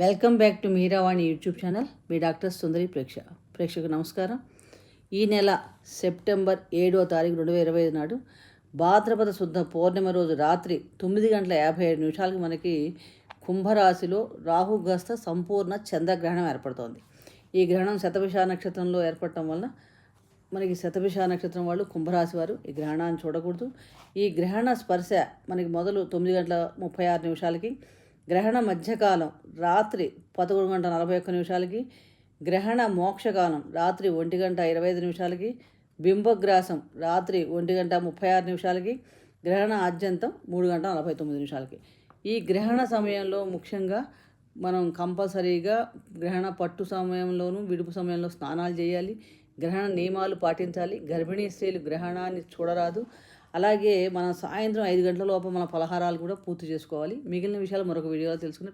Welcome back to Meeravani YouTube channel. Me doctor Sundari ప్రేక్ష ప్రేక్షకు నమస్కారం. ఈ నెల సెప్టెంబర్ ఏడవ తారీఖు రెండు వేల ఇరవై ఐదు నాడు భాద్రపద శుద్ధ పౌర్ణమి రోజు రాత్రి తొమ్మిది గంటల యాభై ఏడు నిమిషాలకు మనకి కుంభరాశిలో రాహుగ్రస్త సంపూర్ణ చంద్రగ్రహణం ఏర్పడుతోంది. ఈ గ్రహణం శతభిష నక్షత్రంలో ఏర్పడటం వల్ల మనకి శతభిష నక్షత్రం వాళ్ళు కుంభరాశి వారు ఈ గ్రహణాన్ని చూడకూడదు. ఈ గ్రహణ స్పర్శ మనకి మొదలు తొమ్మిది గంటల ముప్పై ఆరు నిమిషాలకి గ్రహణ మధ్యకాలం రాత్రి పదకొండు గంట నలభై ఒక్క నిమిషాలకి గ్రహణ మోక్షకాలం రాత్రి ఒంటి గంట ఇరవై ఐదు నిమిషాలకి బింబగ్రాసం రాత్రి ఒంటి గంట ముప్పై ఆరు నిమిషాలకి గ్రహణ ఆద్యంతం మూడు గంట నలభై తొమ్మిది నిమిషాలకి. ఈ గ్రహణ సమయంలో ముఖ్యంగా మనం కంపల్సరీగా గ్రహణ పట్టు సమయంలోనూ విడుపు సమయంలో స్నానాలు చేయాలి. గ్రహణ నియమాలు పాటించాలి. గర్భిణీ స్త్రీలు గ్రహణాన్ని చూడరాదు. అలాగే మనం సాయంత్రం ఐదు గంటల లోపు మన పలహారాలు కూడా పూర్తి చేసుకోవాలి. మిగిలిన విషయాలు మరొక వీడియోలో తెలుసుకుని